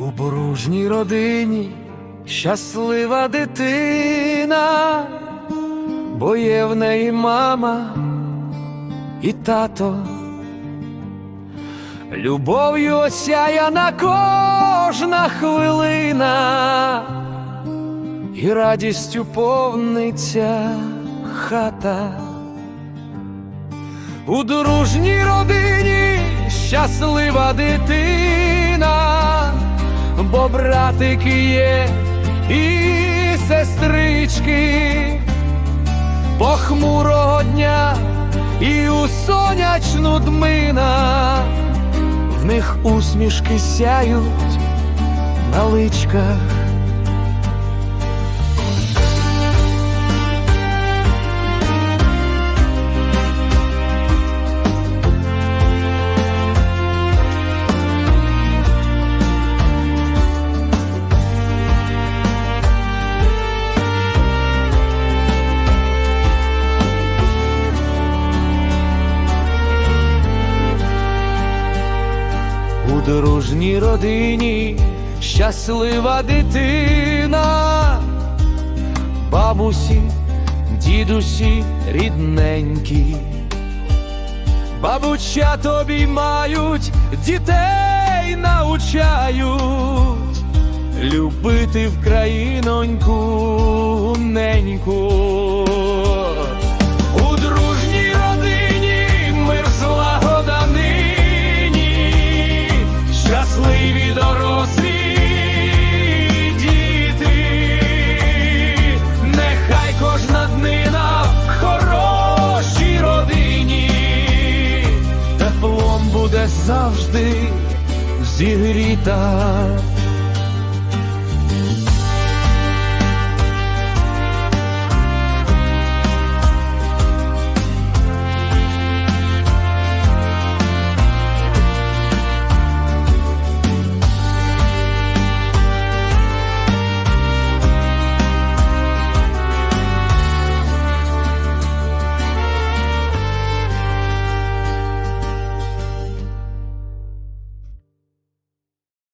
У боружній родині щаслива дитина, бо є в неї мама і тато. Любов'ю осяяна кожна хвилина, і радістю повниться хата. У дружній родині щаслива дитина, братики є і сестрички, похмурого дня і у сонячну дмина, в них усмішки сяють на личках. У дружній родині щаслива дитина, бабусі, дідусі рідненькі, бабуча тобі мають, дітей научають любити в країноньку неньку. Буде завжди зігріта.